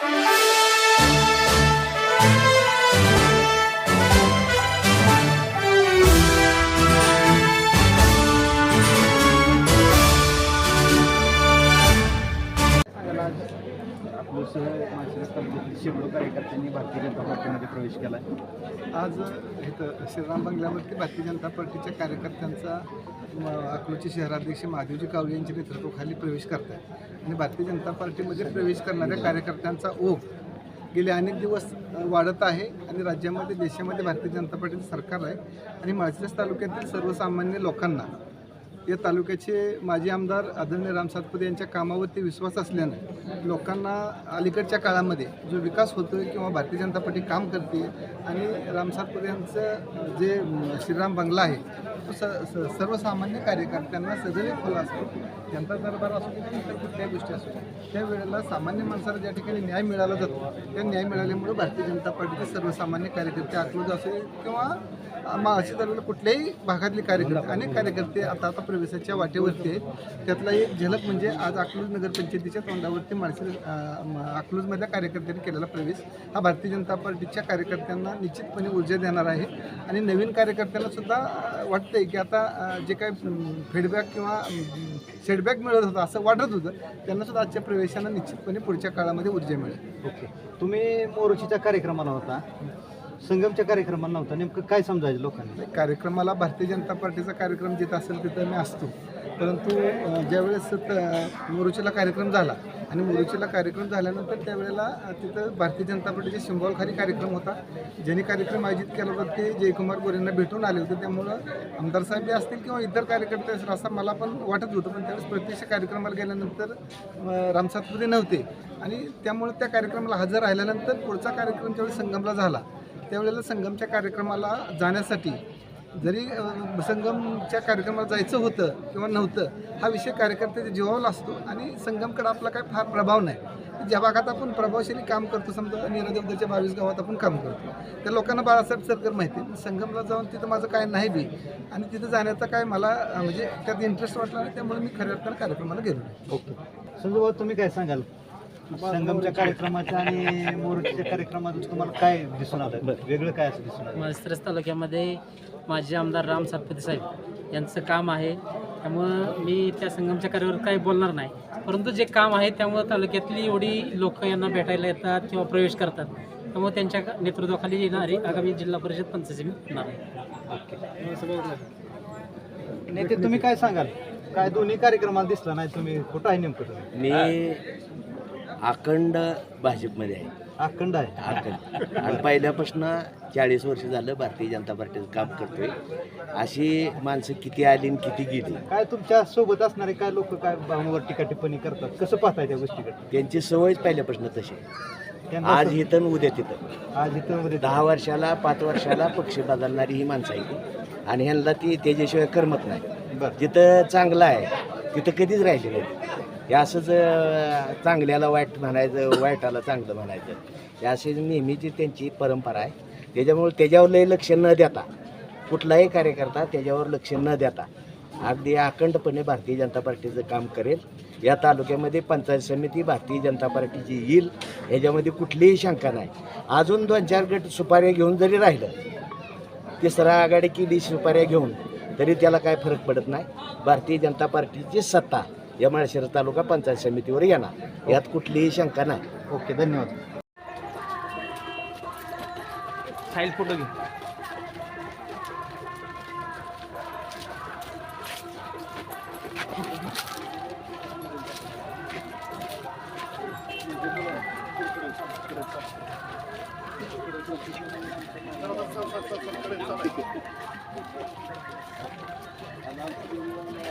Thank you. सह शहर माळशिरस तालुक्यातील शेकडो कार्यकर्त्यांनी भारतीय जनता पार्टीमध्ये प्रवेश केला आहे आज इथं श्रीराम बंगल्यावरती भारतीय जनता पार्टीच्या कार्यकर्त्यांचा अकलूचे शहराध्यक्ष महादेवजी कावळे यांच्या नेतृत्वाखाली प्रवेश करत आहे आणि भारतीय जनता पार्टीमध्ये प्रवेश करणाऱ्या कार्यकर्त्यांचा ओघ गेले अनेक दिवस वाढत आहे आणि राज्यामध्ये देशामध्ये भारतीय जनता पार्टीचं सरकार आहे. आणि माळशिरस तालुक्यातील सर्वसामान्य लोकांना या तालुक्याचे माजी आमदार आदरणीय राम सातपुते यांच्या कामावरती विश्वास असल्यानं लोकांना अलीकडच्या काळामध्ये जो विकास होतोय किंवा भारतीय जनता पार्टी काम करते आणि राम सातपुते यांचं जे श्रीराम बंगला आहे तो स स- सर्वसामान्य कार्यकर्त्यांना सदैव खुला असतो. जनता दरबार असू दे किंवा इतर कुठल्याही गोष्टी असू त्या त्यावेळेला सामान्य माणसाला ज्या ठिकाणी न्याय मिळाला जातो त्या न्याय मिळाल्यामुळे भारतीय जनता पार्टीचे सर्वसामान्य कार्यकर्ते आत्मज असेल किंवा माळशी तालुक्याला कुठल्याही भागातले कार्यकर्ते अनेक कार्यकर्ते आता आता प्रवेशाच्या वाटेवरती आहेत. त्यातला एक झलक म्हणजे आज अकलूज नगरपंचायतीच्या तोंडावरती माणसे अकलूजमधल्या कार्यकर्त्यांनी केलेला प्रवेश. हा भारतीय जनता पार्टीच्या कार्यकर्त्यांना निश्चितपणे ऊर्जा देणार आहे. आणि नवीन कार्यकर्त्यांना सुद्धा वाटतंय की आता जे काही फीडबॅक किंवा सेटबॅक मिळत होतं असं वाटत होतं त्यांना सुद्धा आजच्या प्रवेशानं निश्चितपणे पुढच्या काळामध्ये ऊर्जा मिळेल. ओके. तुम्ही मोरोशीच्या कार्यक्रमाला होता. संगमच्या कार्यक्रमाला नव्हता. नेमकं काय समजायचं लोकांना? कार्यक्रमाला भारतीय जनता पार्टीचा कार्यक्रम जिथं असेल तिथं मी असतो. परंतु ज्यावेळेस त- मोरुचीला कार्यक्रम झाला आणि मोरुचीला कार्यक्रम झाल्यानंतर त्यावेळेला तिथं भारतीय जनता पार्टीच्या शिंगोलखाली कार्यक्रम होता. ज्यांनी कार्यक्रम आयोजित केला होता ते जयकुमार गोरेंना भेटून आले होते. त्यामुळं आमदार साहेब जे असतील किंवा इतर कार्यकर्ते असतील असं मला पण वाटत होतं पण त्यावेळेस प्रत्यक्ष कार्यक्रमाला गेल्यानंतर रामसातपुरे नव्हते. आणि त्यामुळे त्या कार्यक्रमाला हजर राहिल्यानंतर पुढचा कार्यक्रम ज्यावेळेस संगमला झाला त्यावेळेला संगमच्या कार्यक्रमाला जाण्यासाठी जरी संगमच्या कार्यक्रमाला जायचं होतं किंवा नव्हतं हा विषय कार्यकर्त्याच्या जीवावर असतो आणि संगमकडे आपला काय फार प्रभाव नाही. ज्या भागात आपण प्रभावशाली काम करतो समजा निरादेवदाच्या बावीस गावात आपण काम करतो त्या लोकांना बाळासाहेब सरकर माहिती संगमला जाऊन तिथं माझं काय नाही बी आणि तिथं जाण्याचा काय मला म्हणजे त्यात इंटरेस्ट वाटला नाही त्यामुळे मी खऱ्या अर्थानं कार्यक्रमाला गेलो ओके. संजू तुम्ही काय सांगाल? संगमच्या कार्यक्रमाच्या आणि मोरोशीच्या कार्यक्रमातून तुम्हाला काय दिसून आलं वेगळं काय असं दिसून आलं माळशिरस तालुक्यामध्ये माजी आमदार राम सातपती साहेब यांचं काम आहे. त्यामुळं मी त्या संगमच्या कार्यावर काही बोलणार नाही. परंतु जे काम आहे त्यामुळं तालुक्यातली एवढी लोक यांना भेटायला येतात किंवा प्रवेश करतात. त्यामुळे त्यांच्या नेतृत्वाखाली येणारी आगामी जिल्हा परिषद पंचायत समिती होणार आहे. नेते तुम्ही काय सांगाल? काय दोन्ही कार्यक्रमाला दिसला नाही तुम्ही कुठं आहे नेमकं? तुम्ही मी अखंड भाजपमध्ये आहे. अखंड आहे. अखंड. आणि पहिल्यापासून चाळीस वर्ष झालं भारतीय जनता पार्टीचं काम करतोय. अशी माणसं किती आली आणि किती गेली? काय तुमच्यासोबत असणारे काय लोक काय भावनेवर टीका टिप्पणी करतात? कसं पाहताय त्या गोष्टीकडे? त्यांची सवयच पहिल्यापासून तशी आहे. त्यांना आज असं- इथं आणि उद्या तिथं. आज इथं मध्ये दहा वर्षाला पाच वर्षाला पक्ष बदलणारी ही माणसं आहे आणि ह्यांना ती त्याच्याशिवाय करमत नाही. बरं. जिथं चांगलं आहे तिथं कधीच राहिले नाही. हे असंच चांगल्याला वाईट म्हणायचं वाईटाला चांगलं म्हणायचं. हे अशी नेहमीची त्यांची परंपरा आहे. त्याच्यामुळे त्याच्यावर लक्ष न देता कुठलाही कार्यकर्ता त्याच्यावर लक्ष न देता अगदी अखंडपणे भारतीय जनता पार्टीचं काम करेल. या तालुक्यामध्ये पंचायत समिती भारतीय जनता पार्टीची येईल ह्याच्यामध्ये कुठलीही शंका नाही. अजून दोन चार गट सुपाऱ्या घेऊन जरी राहिलं तिसरा आघाडी केली सुपाऱ्या घेऊन तरी त्याला काय फरक पडत नाही. भारतीय जनता पार्टीची सत्ता या माळशिरस तालुका पंचायत समितीवर येणार. यात कुठलीही शंका नाही. ओके धन्यवाद. साईल फोटो घे.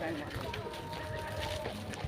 Thank you.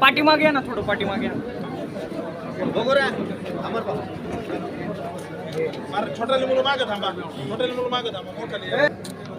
पाठीमागे या ना थोडं पाठीमागे या. छोट्याले मुलं मागं थांबा. छोट्याले मुलं मागं थांबा.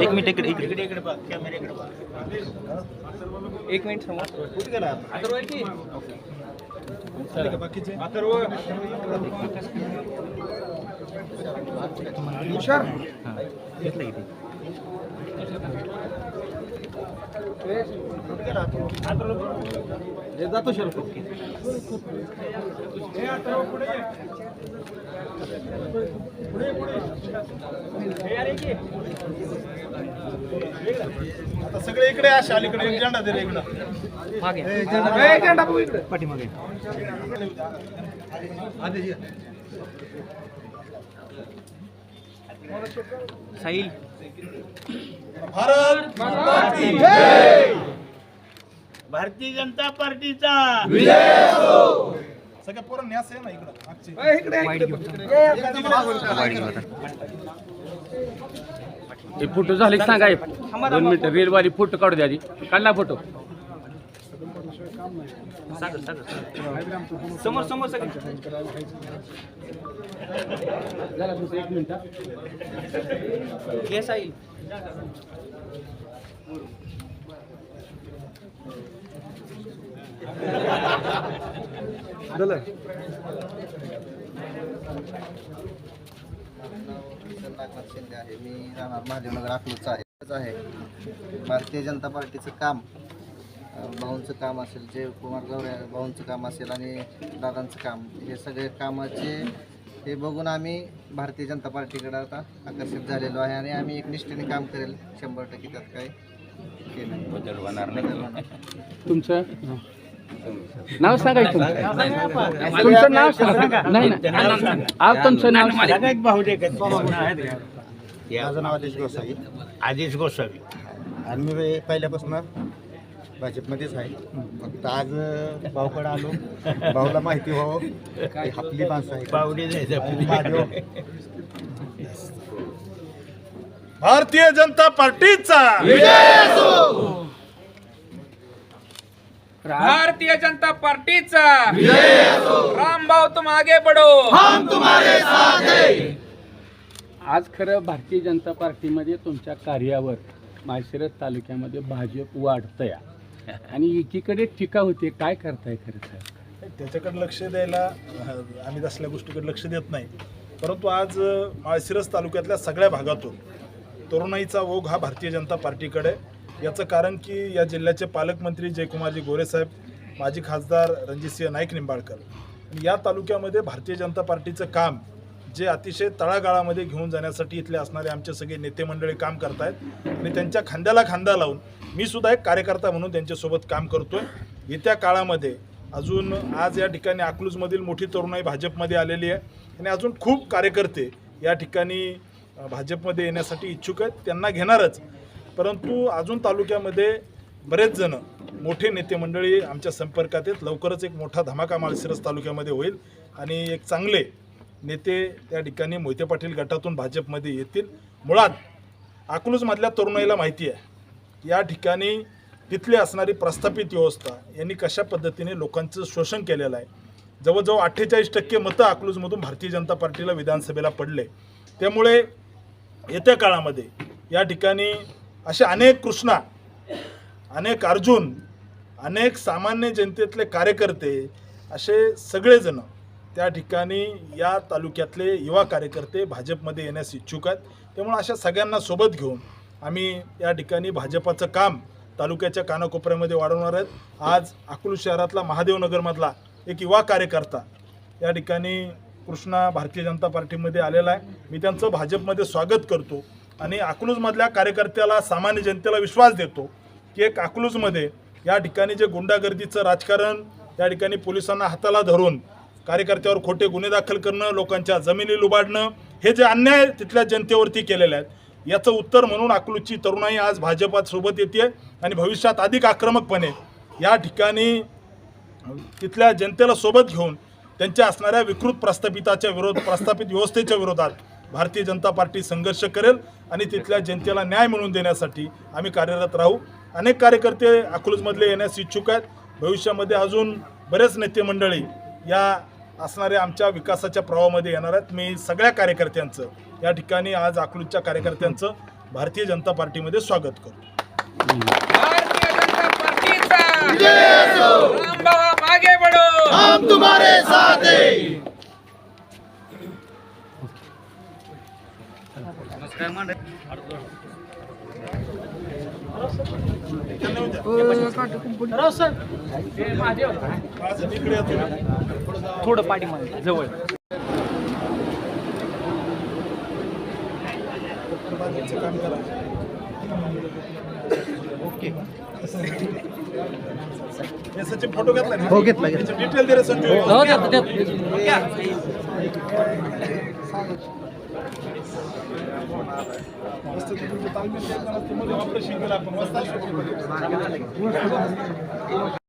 एक मिनिट इकडे इकडे. एक मिनिट समोर अथर्व आहे की? बाकीचे आता सगळे इकडे असे अलीकडे एक झेंडा दे रे इकडं. मागे. पाठीमागे. साहिल. भारत भारतीय जनता पार्टीचा! सगळ्या पोरांनी असं आहे ना इकडं मागचे. हे फोटो झाले की सांगा हे. दोन मिनिटं रेलवाली फोटो काढू द्या आधी. काढला फोटो. समोर समोर सगळे. जरा दुसरं एक मिनिट हा. हे नागनाथ शिंदे आहे मी राहणार महादेवनगर अकलूजचा आहे आहे भारतीय जनता पार्टीचं काम भाऊंचं काम असेल जयकुमार गौऱ्या भाऊंचं काम असेल आणि दादांचं काम हे सगळे कामाचे हे बघून आम्ही भारतीय जनता पार्टीकडे आता आकर्षित झालेलो आहे आणि आम्ही एक निष्ठेने काम करेल शंभर टक्के त्यात हे नाही. बदल होणार नाही. तुमचं? नाव सांगा की तुमचं. तुमचं नाव सांगा. नाही नाही. आप तुमचं नाव सांगा. माझं नाव आदेश गोसाई आदेश गोसावी. आणि मी पहिल्यापासून भाजपमध्येच आहे. फक्त आज भाऊकडे आलो. भाऊला माहिती व्हावं की आपली माणसं आहे महादेव भारतीय जनता पार्टीचा. भारतीय जनता पार्टीचा. राम भाऊ तुम आगे बढो आज खरं भारतीय जनता पार्टीमध्ये तुमच्या कार्यावर माळशिरस तालुक्यामध्ये भाजप वाढतया. आणि एकीकडे टीका होते काय करताय खरं तर? त्याच्याकडे लक्ष द्यायला अह, आम्ही असल्या गोष्टीकडे लक्ष देत नाही. परंतु आज अह, माळशिरस तालुक्यातल्या सगळ्या भागातून तरुणाईचा ओघ हा भारतीय जनता पार्टीकडे आहे. याचं कारण की या जिल्ह्याचे पालकमंत्री जयकुमारजी गोरेसाहेब माजी खासदार रणजितसिंह नाईक निंबाळकर. आणि या तालुक्यामध्ये भारतीय जनता पार्टीचं काम जे अतिशय तळागाळामध्ये घेऊन जाण्यासाठी इथले असणारे आमचे सगळे नेते मंडळी काम करतायत. आणि त्यांच्या खांद्याला खांदा लावून मी सुद्धा एक कार्यकर्ता म्हणून त्यांच्यासोबत काम करतोय. येत्या काळामध्ये अजून आज या ठिकाणी अकलूजमधील मोठी तरुणाई भाजपमध्ये आलेली आहे आणि अजून खूप कार्यकर्ते या ठिकाणी भाजपमध्ये येण्यासाठी इच्छुक आहेत. त्यांना घेणारच. परंतु अजून तालुक्यामध्ये बरेच जण मोठे नेते मंडळी आमच्या संपर्कात आहेत. लवकरच एक मोठा धमाका माळशिरस तालुक्यामध्ये होईल आणि एक चांगले नेते त्या ठिकाणी मोहिते पाटील गटातून भाजपमध्ये येतील. मुळात अकलूजमधल्या तरुणाईला माहिती आहे या ठिकाणी तिथली असणारी प्रस्थापित व्यवस्था यांनी कशा पद्धतीने लोकांचं शोषण केलेलं आहे? जवळजवळ अठ्ठेचाळीस टक्के मतं अकलूजमधून भारतीय जनता पार्टीला विधानसभेला पडले. त्यामुळे येत्या काळामध्ये या ठिकाणी असे अनेक कृष्णा अनेक अर्जुन अनेक सामान्य जनतेतले कार्यकर्ते असे सगळेजण त्या ठिकाणी या तालुक्यातले युवा कार्यकर्ते भाजपमध्ये येण्यास इच्छुक आहेत. त्यामुळे अशा सगळ्यांना सोबत घेऊन आम्ही या ठिकाणी भाजपाचं काम तालुक्याच्या कानाकोपऱ्यामध्ये वाढवणार आहेत. आज अकलूज शहरातला महादेवनगरमधला एक युवा कार्यकर्ता या ठिकाणी कृष्णा भारतीय जनता पार्टीमध्ये आलेला आहे. मी त्यांचं भाजपमध्ये स्वागत करतो आणि अकलूजमधल्या कार्यकर्त्याला सामान्य जनतेला विश्वास देतो की एक अकलूजमध्ये या ठिकाणी जे गुंडागर्दीचं राजकारण त्या ठिकाणी पोलिसांना हाताला धरून कार्यकर्त्यावर खोटे गुन्हे दाखल करणं लोकांच्या जमिनी लुबाडणं हे जे अन्याय तिथल्या जनतेवरती केलेले आहेत याचं उत्तर म्हणून अकलूजची तरुणाई आज भाजपात सोबत येते आणि भविष्यात अधिक आक्रमकपणे या ठिकाणी तिथल्या जनतेला सोबत घेऊन त्यांच्या असणाऱ्या विकृत प्रस्थापिताच्या विरोध प्रस्थापित व्यवस्थेच्या विरोधात भारतीय जनता पार्टी संघर्ष करेल आणि तिथल्या जनतेला न्याय मिळवून देण्यासाठी आम्ही कार्यरत राहू. अनेक कार्यकर्ते अकलूजमधले येण्यास इच्छुक आहेत. भविष्यामध्ये अजून बरेच नेते मंडळी या असणाऱ्या आमच्या विकासाच्या प्रवाहामध्ये येणार आहेत. मी सगळ्या कार्यकर्त्यांचं या ठिकाणी आज अकलूजच्या कार्यकर्त्यांचं भारतीय जनता पार्टीमध्ये स्वागत करतो. भारतीय जनता पार्टीचा रामभाऊ मागे थोडं पाठीमागे जवळ. काम करा हे सचिन फोटो घेतला हो घेतला डिटेल दे रे संजू हो देतो देतो मस्त ऑपरेशन केलं आपण